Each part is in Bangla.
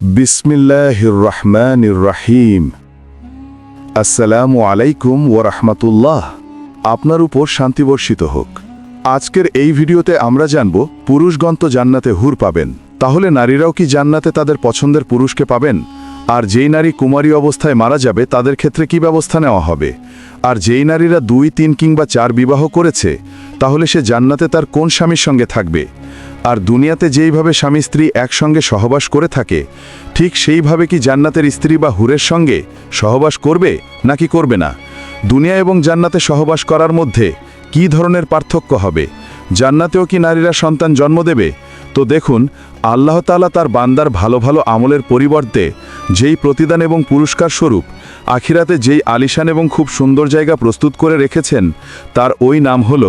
বিসমিল্লাহির রহমানির রাহিম আসসালামু আলাইকুম রহমতুল্লাহ আপনার উপর শান্তি বর্ষিত হোক। আজকের এই ভিডিওতে আমরা জানব পুরুষগণ তো জান্নাতে হুর পাবেন। তাহলে নারীরাও কি জান্নাতে তাদের পছন্দের পুরুষকে পাবেন? আর যেই নারী কুমারী অবস্থায় মারা যাবে, তাদের ক্ষেত্রে কি ব্যবস্থা নেওয়া হবে? আর যেই নারীরা দুই, তিন কিংবা চার বিবাহ করেছে, তাহলে সে জান্নাতে তার কোন স্বামীর সঙ্গে থাকবে? আর দুনিয়াতে যেইভাবে স্বামী স্ত্রী একসঙ্গে সহবাস করে থাকে, ঠিক সেইভাবে কি জান্নাতের স্ত্রী বা হুরের সঙ্গে সহবাস করবে নাকি করবে না? দুনিয়া এবং জান্নাতে সহবাস করার মধ্যে কি ধরনের পার্থক্য হবে? জান্নাতেও কি নারীরা সন্তান জন্ম দেবে? তো দেখুন, আল্লাহ তাআলা তার বান্দার ভালো ভালো আমলের পরিবর্তে যেই প্রতিদান এবং পুরস্কার স্বরূপ আখিরাতে যেই আলিশান এবং খুব সুন্দর জায়গা প্রস্তুত করে রেখেছেন, তার ওই নাম হল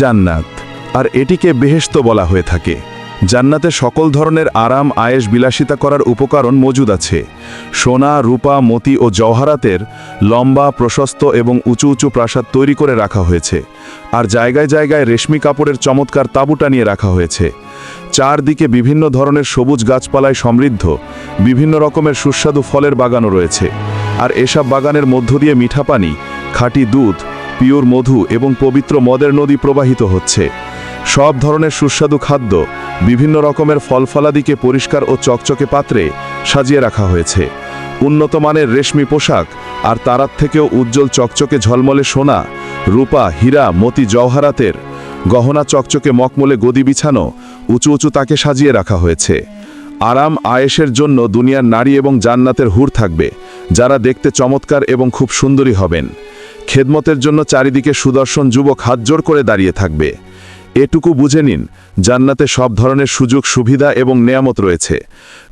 জান্নাত। আর এটিকে বেহেশত বলা হয়ে থাকে। জান্নাতে সকল ধরনের আরাম আয়েস বিলাসিতা করার উপকরণ মজুদ আছে। সোনা, রূপা, মতি ও জওহারাতের লম্বা, প্রশস্ত এবং উঁচু উঁচু প্রাসাদ তৈরি করে রাখা হয়েছে। আর জায়গায় জায়গায় রেশমি কাপড়ের চমৎকার তাঁবু টানিয়ে রাখা হয়েছে। চারদিকে বিভিন্ন ধরনের সবুজ গাছপালায় সমৃদ্ধ, বিভিন্ন রকমের সুস্বাদু ফলের বাগানও রয়েছে। আর এসব বাগানের মধ্য দিয়ে মিঠা পানি খাঁটি দুধ, পিওর মধু এবং পবিত্র মদের নদী প্রবাহিত হচ্ছে। সব ধরনের সুস্বাদু খাদ্য, বিভিন্ন রকমের ফলফলাদিকে পরিষ্কার ও চকচকে পাত্রে সাজিয়ে রাখা হয়েছে। উন্নত মানের রেশমি পোশাক আর তারার থেকেও উজ্জ্বল চকচকে ঝলমলে সোনা, রূপা, হীরা, মতি জওহারাতের গহনা চকচকে মকমলে গদি বিছানো উঁচু উঁচু তাকে সাজিয়ে রাখা হয়েছে। আরাম আয়েশের জন্য দুনিয়ার নারী এবং জান্নাতের হুর থাকবে, যারা দেখতে চমৎকার এবং খুব সুন্দরী হবেন। খেদমতের জন্য চারিদিকে সুদর্শন যুবক হাতজোড় করে দাঁড়িয়ে থাকবে। এটুকু বুঝে নিন, জান্নাতে সব ধরনের সুযোগ, সুবিধা এবং নেয়ামত রয়েছে।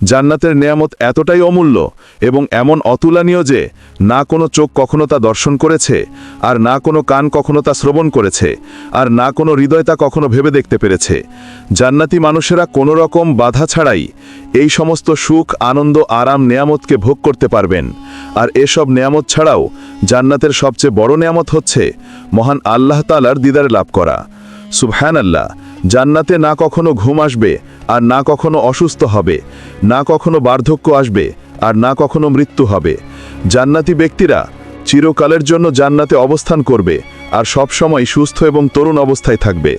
জান্নাতের নেয়ামত এতটাই অমূল্য এবং এমন অতুলনীয় যে, না কোনো চোখ কখনো তা দর্শন করেছে, আর না কোনো কান কখনো তা শ্রবণ করেছে, আর না কোনো হৃদয় তা কখনো ভেবে দেখতে পেরেছে। জান্নাতি মানুষেরা কোনো রকম বাধা ছাড়াই এই সমস্ত সুখ, আনন্দ, আরাম, নেয়ামতকে ভোগ করতে পারবেন। আর এসব নেয়ামত ছাড়াও জান্নাতের সবচেয়ে বড় নেয়ামত হচ্ছে মহান আল্লাহ তালার দিদার লাভ করা। সুবহান আল্লাহ জান্নাতে না কখনো ঘুম আসবে আর না কখনো অসুস্থ হবে, না কখনো বার্ধক্য আসবে আর না কখনো মৃত্যু হবে। জান্নাতি ব্যক্তিরা চিরকালের জন্য জান্নাতে অবস্থান করবে আর সব সময় সুস্থ এবং তরুণ অবস্থায় থাকবে।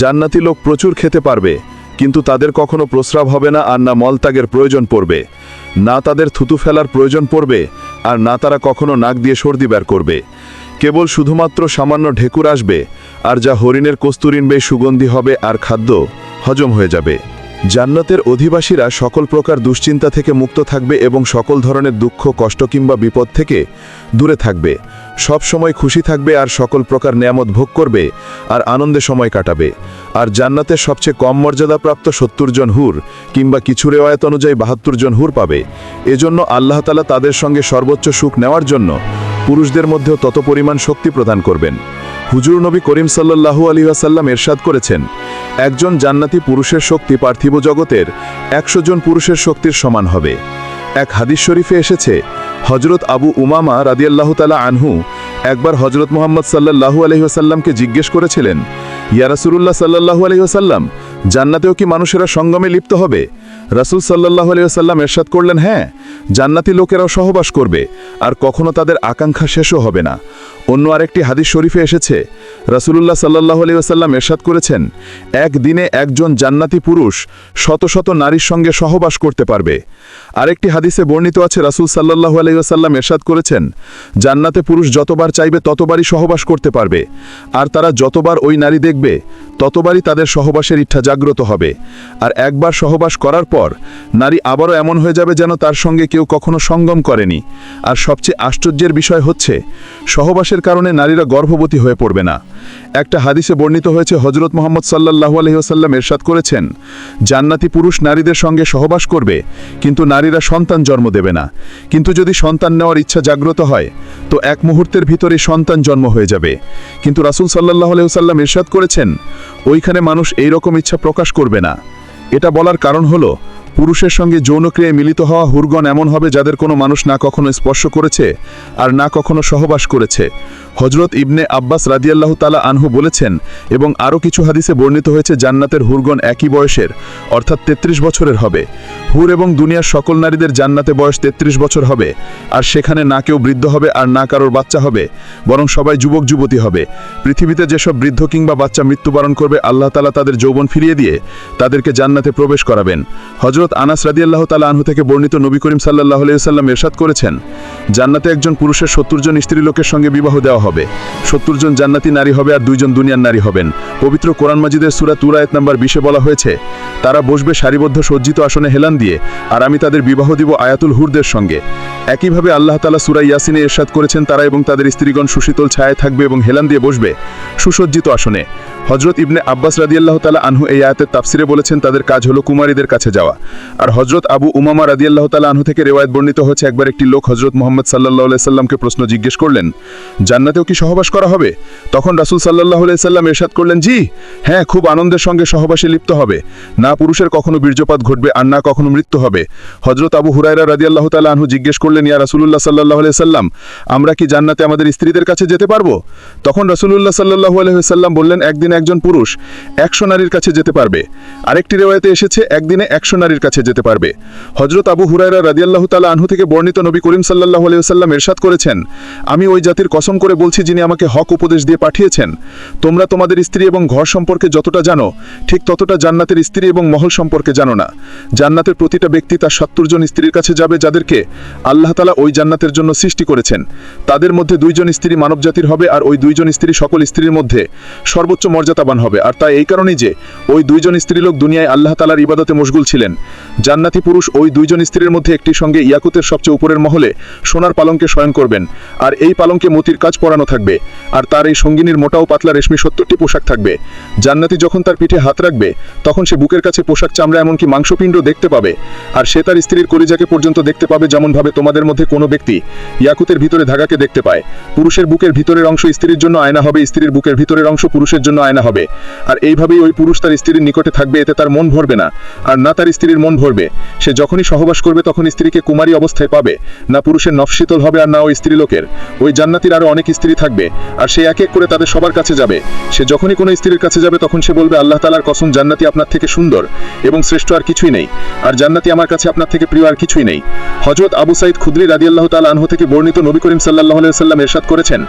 জান্নাতি লোক প্রচুর খেতে পারবে, কিন্তু তাদের কখনো প্রস্রাব হবে না আর না মলত্যাগের প্রয়োজন পড়বে। না তাদের থুতু ফেলার প্রয়োজন পড়বে আর না তারা কখনো নাক দিয়ে সর্দি বের করবে। কেবল শুধুমাত্র সামান্য ঢেকুর আসবে, আর যা হরিণের কস্তুরিন বে সুগন্ধি হবে আর খাদ্য হজম হয়ে যাবে। জান্নাতের অধিবাসীরা সকল প্রকার দুশ্চিন্তা থেকে মুক্ত থাকবে এবং সকল ধরনের দুঃখ, কষ্ট কিংবা বিপদ থেকে দূরে থাকবে। সব সময় খুশি থাকবে আর সকল প্রকার নেয়ামত ভোগ করবে আর আনন্দে সময় কাটাবে। আর জান্নাতের সবচেয়ে কম মর্যাদাপ্রাপ্ত সত্তর জন হুর কিংবা কিছু রেওয়ায়ত অনুযায়ী বাহাত্তর জন হুর পাবে। এজন্য আল্লাহ তালা তাদের সঙ্গে সর্বোচ্চ সুখ নেওয়ার জন্য পুরুষদের মধ্যেও তত পরিমাণ শক্তি প্রদান করবেন। হুজুর নবী করিম সাল্লাল্লাহু আলী আসাল্লাম এরশাদ করেছেন, একজন জান্নাতি পুরুষের শক্তি পার্থিব জগতের একশো জন পুরুষের শক্তির সমান হবে। এক হাদিস শরীফে এসেছে হজরত আবু উমামা রাদিয়াল্লাহু তালা আনহু একবার হজরত মোহাম্মদ সাল্লাল্লাহু আলহিহাসাল্লামকে জিজ্ঞেস করেছিলেন ইয়ারাসুল্লাহ সাল্লাল্লাহু আলহিহাসাল্লাম জান্নাতেও কি মানুষেরা সঙ্গমে লিপ্ত হবে? রাসুল সাল্লাহ আলিয়াল্লাম এরশাদ করলেন হ্যাঁ জান্নাতি লোকেরাও সহবাস করবে, আর কখনো তাদের আকাঙ্ক্ষা শেষও হবে না। অন্য আরেকটি হাদিস শরীফে এসেছে, রাসুলুল্লাহ সাল্লাহ আলিয়াল্লাম এরশাদ করেছেন একদিনে একজন জান্নাতি পুরুষ শত শত নারীর সঙ্গে সহবাস করতে পারবে। আরেকটি হাদিসে বর্ণিত আছে, রাসুল সাল্লাহ আলাইসাল্লাম এরশাদ করেছেন, জান্নাতে পুরুষ যতবার চাইবে ততবারই সহবাস করতে পারবে, আর তারা যতবার ওই নারী দেখবে ততবারই তাদের সহবাসের ইচ্ছা জাগ্রত হবে। আর একবার সহবাস করার পর, নারী আবারও এমন হয়ে যাবে যেন তার সঙ্গে কেউ কখনো সঙ্গম করেনি। আর সবচেয়ে আশ্চর্যের বিষয় হচ্ছে, সহবাসের কারণে নারীরা গর্ভবতী হয়ে পড়বে না। একটা হাদিসে বর্ণিত হয়েছে হজরত মোহাম্মদ সাল্লাহু আলহিহাসাল্লাম এরশাদ করেছেন, জান্নাতি পুরুষ নারীদের সঙ্গে সহবাস করবে, কিন্তু নারীরা সন্তান জন্ম দেবে না। কিন্তু যদি সন্তান নেওয়ার ইচ্ছা জাগ্রত হয়, তো এক মুহূর্তের ভিতরে সন্তান জন্ম হয়ে যাবে। কিন্তু রাসুল সাল্লাহ আলহিহাসাল্লাম এরশাদ করেছেন ওইখানে মানুষ এই রকম ইচ্ছা প্রকাশ করবে না। এটা বলার কারণ হলো, পুরুষের সঙ্গে যৌনক্রিয়ায় মিলিত হওয়া হুরগণ এমন হবে যাদের কোনো মানুষ না কখনো স্পর্শ করেছে আর না কখনো সহবাস করেছে। হজরত ইবনে আব্বাস রাদিয়াল্লাহু তালা আনহু বলেছেন, এবং আরও কিছু হাদিসে বর্ণিত হয়েছে, জান্নাতের হুরগণ একই বয়সের, অর্থাৎ ৩৩ বছরের হবে। হুর এবং দুনিয়ার সকল নারীদের জান্নাতে বয়স ৩৩ বছর হবে, আর সেখানে না কেউ বৃদ্ধ হবে আর না কারোর বাচ্চা হবে, বরং সবাই যুবক যুবতী হবে। পৃথিবীতে যেসব বৃদ্ধ কিংবা বাচ্চা মৃত্যুবরণ করবে, আল্লাহ তালা তাদের যৌবন ফিরিয়ে দিয়ে তাদেরকে জান্নাতে প্রবেশ করাবেন। হজরত আনাস রাদিয়াল্লাহ তালা আনহু থেকে বর্ণিত নবী করিম সাল্লাহ সাল্লাম এরশাদ করেছেন, জান্নাতে একজন পুরুষের সত্তর জন স্ত্রী লোকের সঙ্গে বিবাহ দেওয়া হবে। সত্তর জন জান্নাতি নারী হবে আর দুইজন দুনিয়ার নারী হবেন। পবিত্র কোরআন মাজিদের সুরা তুরায়ত নাম্বার বিশে বলা হয়েছে, তারা বসবে সারিবদ্ধ সজ্জিত আসনে হেলান দিয়ে, আর আমি তাদের বিবাহ দিব আয়াতুল হুরদের সঙ্গে। একইভাবে আল্লাহ তালা সুরা ইয়াসিনে এরশাদ করেছেন, তারা এবং তাদের স্ত্রীগণ সুশীতল ছায়ায় থাকবে এবং হেলান দিয়ে বসবে সুসজ্জিত আসনে। হজরত ইবনে আব্বাস রাদিয়াল্লাহ তালা আনহু এই আয়াতের তাফসিরে বলেছেন, তাদের কাজ হলো কুমারীদের কাছে যাওয়া। আর হজরত আবু উমামা রাদিয়াল্লাহ তালা আনহু থেকে রেওয়ায়ত বর্ণিত হচ্ছে একবার একটি লোক হজরত মোহাম্মদ সাল্লাহ সাল্লামকে প্রশ্ন জিজ্ঞেস করলেন জান্নাতেও কি সহবাস করা হবে? তখন রাসুল সাল্লাহ সাল্লাম এরশাদ করলেন, জি হ্যাঁ খুব আনন্দের সঙ্গে সহবাসে লিপ্ত হবে। না পুরুষের কখনো বীর্যপাত ঘটবে আর না কখনো মৃত্যু হবে। হজরত আবু হুরাইরা রাদিয়াল্লাহ তালা আনহু জিজ্ঞেস করলেন, ইয়া রাসুলুল্লাহ সাল্লাহ সাল্লাম, আমরা কি জান্নাতে আমাদের স্ত্রীদের কাছে যেতে পারব? তখন রাসুলুল্লাহ সাল্লাহ আলহিসাল্লাম বললেন, একদিন একজন পুরুষ একশো নারীর কাছে যেতে পারবে। আরেকটি রেওয়ায়তে এসেছে, একদিনে একশো নারীর কাছে যেতে পারবে। হজরত আবু হুরাইরা রাদিয়াল্লাহ তালা আনহু থেকে বর্ণিত নবী করিম সাল্লাহ আলহিসাল্লাম এরশাদ করেছেন, আমি ওই জাতির কসম করে বলছি যিনি আমাকে হক উপদেশ দিয়ে পাঠিয়েছেন, তোমরা তোমাদের স্ত্রী এবং ঘর সম্পর্কে যতটা জানো, ঠিক ততটা জান্নাতের স্ত্রী এবং মহল সম্পর্কে জানো না। জান্নাতের প্রতিটা ব্যক্তি তার সত্তর জন স্ত্রীর কাছে যাবে যাদেরকে আল্লাহ তালা ওই জান্নাতের জন্য সৃষ্টি করেছেন। তাদের মধ্যে দুইজন স্ত্রী মানবজাতির হবে আর ওই দুইজন স্ত্রী সকল স্ত্রীর মধ্যে সর্বোচ্চ মর্যাদাবান হবে। আর তা এই কারণেই যে ওই দুইজন স্ত্রীলোক দুনিয়ায় আল্লাহ তালার ইবাদতে মশগুল ছিলেন। জান্নাতি পুরুষ ওই দুইজন স্ত্রীর মধ্যে একটির সঙ্গে ইয়াকুতের সবচেয়ে উপরের মহলে সোনার পালঙ্কে শয়ন করবেন। আর এই পালঙ্কে মতির কাজ পরানো থাকবে, আর তার এই সঙ্গিনীর মোটাও পাতলা রেশমি সত্তরটি পোশাক থাকবে। জান্নাতি যখন তার পিঠে হাত রাখবে, তখন সে বুকের কাছে পোশাক চামড়া এমনকি মাংসপিণ্ড দেখতে পাবে, আর সে তার স্ত্রীর কলিজাকে পর্যন্ত দেখতে পাবে যেমনভাবে তোমাদের মধ্যে কোনো ব্যক্তি ইয়াকুতের ভিতরে ধাগাকে দেখতে পায়। পুরুষের বুকের ভিতরের অংশ স্ত্রীর জন্য আয়না হবে, স্ত্রীর বুকের ভিতরের অংশ পুরুষের জন্য আয়না হবে। আর এইভাবেই ওই পুরুষ তার স্ত্রীর নিকটে থাকবে, এতে তার মন ভরবে না, আর না তার স্ত্রীর মন ভরবে। সে যখনই সহবাস করবে, তখন স্ত্রীকে কুমারী অবস্থায় পাবে, না পুরুষের নফশীতল হবে, আর না ওই স্ত্রী লোকের ওই জান্নাতির আরও অনেক স্ত্রী থাকবে, আর সে এক এক করে তাদের সবার কাছে যাবে। সে যখনই কোনো স্ত্রীর কাছে যাবে, তখন সে বলবে, আল্লাহ তালার কসম, জান্নাতি আপনার থেকে সুন্দর এবং শ্রেষ্ঠ আর কিছুই নেই। আর জান্নাতি আমার কাছে আপনার থেকে প্রিয় আর কিছুই নেই। হজরত আবু সাইদ খুদ্রি রাদিয়াল্লাহ তালা আনহু থেকে বর্ণিত নবী করিম সাল্লাহ সাল্লাম এরশাদ করেছেন,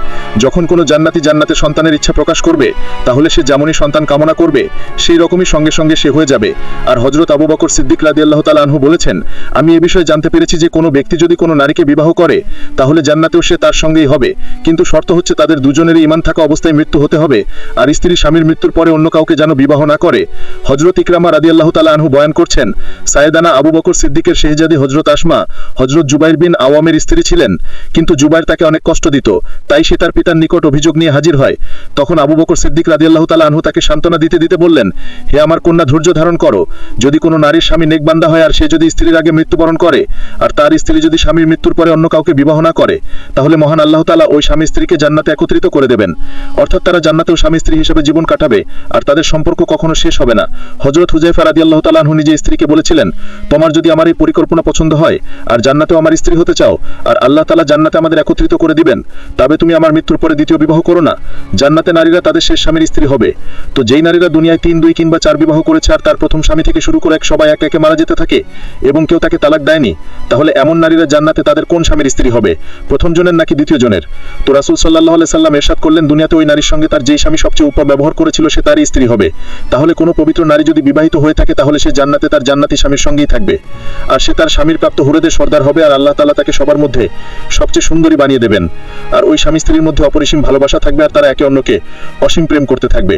যখন কোনো জান্নাতি জান্নাতে সন্তানের ইচ্ছা প্রকাশ করবে, তাহলে সে যেমনই সন্তান কামনা করবে, সেই রকমই সঙ্গে সঙ্গে সে হয়ে যাবে। আর হজরত আবু বকর সিদ্দিক রাদিয়াল্লাহ তালা আনহু বলেছেন, আমি এ বিষয়ে জানতে পেরেছি যে কোনো ব্যক্তি যদি কোনো নারীকে বিবাহ করে, তাহলে জান্নাতেও সে তার সঙ্গেই হবে। কিন্তু শর্ত হচ্ছে তাদের দুজনেরই ইমান থাকা অবস্থায় মৃত্যু হতে হবে, আর স্ত্রী স্বামীর মৃত্যুর পরে অন্য কাউকে যেন বিবাহ না করে। হজরত ইকরামা রাদি আল্লাহ তালা আনহু বয়ান করছেন, সায়েদানা আবু বকর সিদ্দিকের শেহজাদি হজরত আসমা হজরত জুবাইর বিন আওয়ামের স্ত্রী ছিলেন, কিন্তু জুবাইর তাকে অনেক কষ্ট দিত, তাই সে তার পিতার নিকট অভিযোগ নিয়ে হাজির হয়। তখন আবু বকর সিদ্দিক রাদি আল্লাহ তালা আনহু তাকে সান্ত্বনা দিতে দিতে বললেন, হে আমার কন্যা ধৈর্য ধারণ করো, যদি কোনো নারীর স্বামী নেকবান্দা হয় আর সে যদি স্ত্রীর আগে মৃত্যুবরণ করে, আর তার স্ত্রী যদি স্বামীর মৃত্যুর পরে অন্য কাউকে বিবাহ না করে, তাহলে মহান আল্লাহ তালা ওই স্বামী স্ত্রীকে জান্নাতে একত্রিত করে দেবেন। অর্থাৎ তারা জান্নাতেও স্বামী স্ত্রী হিসেবে জীবন কাটাবে আর তাদের সম্পর্ক কখনো শেষ হবে না। হজরত হুজাইফা রাদি আল্লাহ তালাহু নিজে স্ত্রীকে বলেছিলেন, তোমার যদি আমার এই পরিকল্পনা পছন্দ হয় আর জান্নাতেও আমার স্ত্রী হতে চাও আর আল্লাহ তালা জান্নাতে আমাদের একত্রিত করে দিবেন, তবে তুমি আমার মৃত্যুর পরে দ্বিতীয় বিবাহ করো না। জান্নাতে নারীরা তাদের শেষ স্বামীর স্ত্রী হবে তো যেই নারীরা দুনিয়ায় তিন, দুই কিংবা চার বিবাহ করেছে আর তার প্রথম স্বামী থেকে শুরু করে এক সবাই এক একে মারা যেতে থাকে এবং কেউ তাকে তালাক দেয়নি, তাহলে এমন নারীরা জান্নাতে তাদের কোন স্বামীর স্ত্রী হবে? প্রথম জনের নাকি দ্বিতীয় জনের তো রাসুল সাল্লাহ সাল্লাম এরশাদ করলেন, দুনিয়াতে ওই নারীর সঙ্গে তার যেই স্বামী সবচেয়ে উপর ব্যবহার করেছিল সে তারই স্ত্রী হবে। তাহলে কোনো পবিত্র নারী যদি বিবাহিত হয়ে থাকে, তাহলে সে জান্নাতে তার জান্নাতি স্বামীর সঙ্গেই থাকবে। আর সে তার স্বামীর প্রাপ্ত হুরেদের সর্দার হবে আর আল্লাহ তালা তাকে সবার মধ্যে সবচেয়ে সুন্দরী বানিয়ে দেবেন। আর ওই স্বামী স্ত্রীর মধ্যে অপরিসীম ভালোবাসা থাকবে আর তারা একে অন্যকে অসীম প্রেম করতে থাকবে।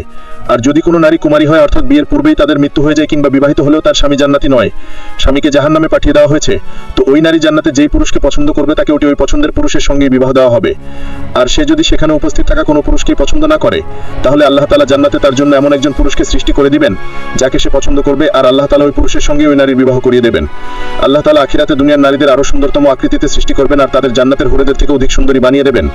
আর যদি কোনো নারী কুমারী হয়, অর্থাৎ বিয়ের পূর্বেই তাদের মৃত্যু হয়ে যায় কিংবা বিবাহিত হলেও তার স্বামী জান্নাতি নয়, স্বামীকে জাহান নামে পাঠিয়ে দেওয়া হয়েছে, তো ওই নারী জান্নাতে যেই পুরুষকে পছন্দ করবে, তাকে ওটি ওই পছন্দের পুরুষের সঙ্গে বিবাহ দেওয়া হবে। আর সে যদি সেখানে উপস্থিত থাকা কোনো পুরুষকেই পছন্দ না করে, তাহলে আল্লাহ তালা জান্নাতে তার জন্য এমন একজন পুরুষকে সৃষ্টি করে দিবেন, যাকে সে পছন্দ করবে আর আল্লাহ তালা ওই পুরুষের সঙ্গে ওই নারীর বিবাহ করিয়ে দেবেন। আল্লাহ তালা আখিরাতে দুনিয়ার নারীদের আরও সুন্দরতম আকৃতিতে সৃষ্টি করবেন আর তাদের জান্নাতের হুরেদের থেকে অধিক সুন্দরী বানিয়ে দেবেন।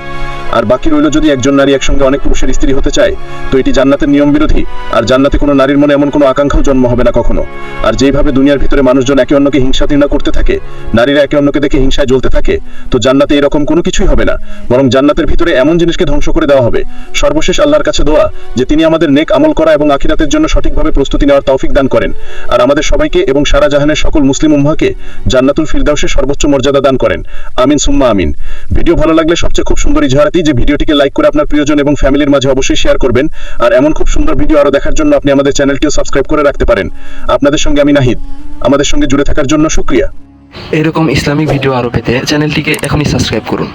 আর বাকি রইল যদি একজন নারী একসঙ্গে অনেক পুরুষের স্ত্রী হতে চায়, তো এটি জান্নাতের নিয়ম বিরোধী, আর জান্নাতে কোনো নারীর মনে এমন কোনো আকাঙ্ক্ষাও জন্ম হবে না কখনো। আর যেইভাবে দুনিয়ার ভিতরে মানুষজন একে অন্যকে হিংসা তৃণা করতে থাকে, নারীরা একে অন্যকে দেখে হিংসায় জ্বলতে থাকে, তো জান্নাতে এরকম কোনো কিছুই হবে না, বরং জান্নাতের ভিতরে এমন জিনিসকে ধ্বংস করে দেওয়া হবে। সর্বশেষ আল্লাহর কাছে দোয়া যে তিনি আমাদের নেক আমল করা এবং আখিরাতের জন্য সঠিকভাবে প্রস্তুতি নেওয়ার তৌফিক দান করেন। আর আমাদের সবাইকে এবং সারা জাহানের সকল মুসলিম উম্মাহকে জান্নাতুল ফিরদাউসের সর্বোচ্চ মর্যাদা দান করেন। আমিন, সুম্মা আমিন। ভিডিও ভালো লাগলে সবচেয়ে খুব সুন্দর ইজাহারাতি যে ভিডিওটিকে লাইক করে আপনার প্রিয়জন এবং ফ্যামিলির মাঝে অবশ্যই শেয়ার করবেন। আর এমন খুব সুন্দর ভিডিও আরও দেখার জন্য আপনি আমাদের চ্যানেলটিও সাবস্ক্রাইব করে রাখতে পারেন। আপনাদের সঙ্গে আমি নাহিদ। আমাদের সঙ্গে জুড়ে থাকার জন্য শুক্রিয়া। এরকম ইসলামিক ভিডিও আরও পেতে চ্যানেলটিকে এখনই সাবস্ক্রাইব করুন।